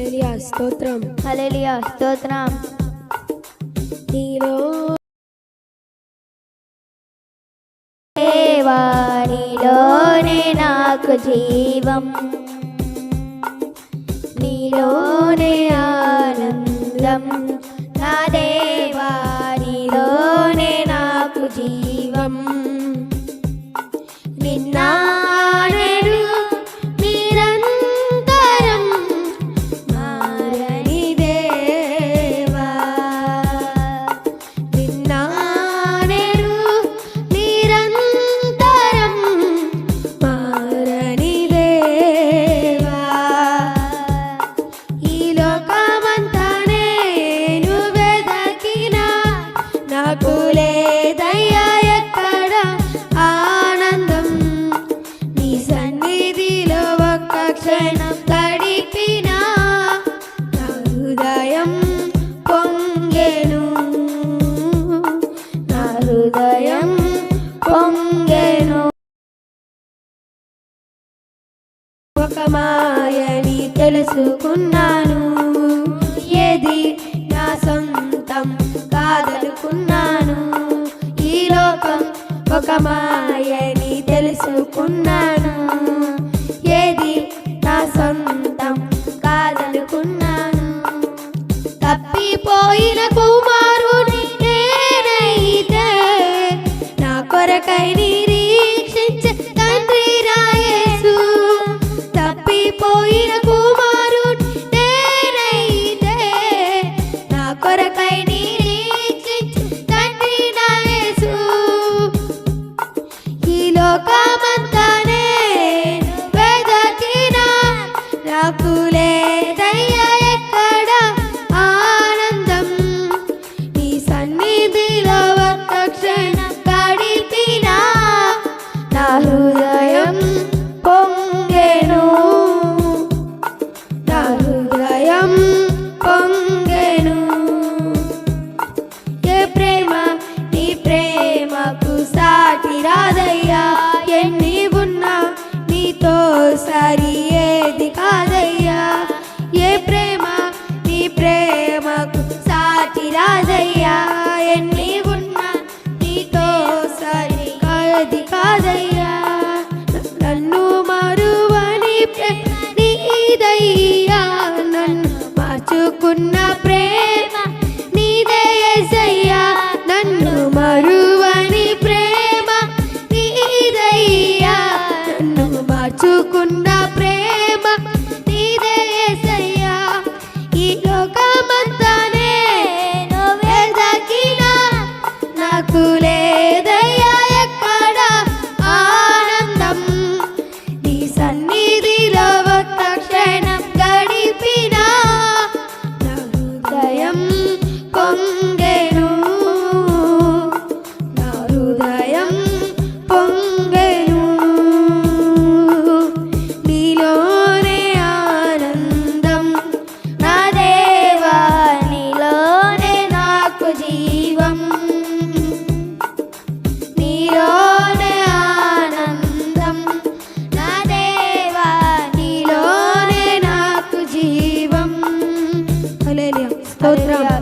హల్లెలూయా స్తోత్రం. హల్లెలూయా స్తోత్రం. నీలో దేవానిలోనే నాకు జీవం. నీలోనే ఆనందం. నా దేవానిలోనే నాకు జీవం. హృదయం పొంగెను. ఒక మాయని తెలుసుకున్నాను. ఏది నా సొంతం కాదనుకున్నాను. ఈ లోకం ఒక మాయని తెలుసుకున్నాను. ఏది నా సొంతం కాదనుకున్నాను. తప్పిపోయిన కొరకై నిరీక్షించే తండ్రి రాయేసు తప్పిపోయిన కుమారుని నేనైతే నా కొరకై నిరీక్షించే తండ్రి రాయేసు ఈ లోకమంతానే నేను వెదకినా నాకు లేదయ్యా మార్చుకున్న ప్రేమ నీదే యేసయ్యా నన్ను మరువని ప్రేమ నీదయ్యా. నన్ను మార్చుకున్న ప్రేమ నీదే యేసయ్యా ఈ లోకమంతానే నేను నాకు లేదయ్యా స్తోత్రం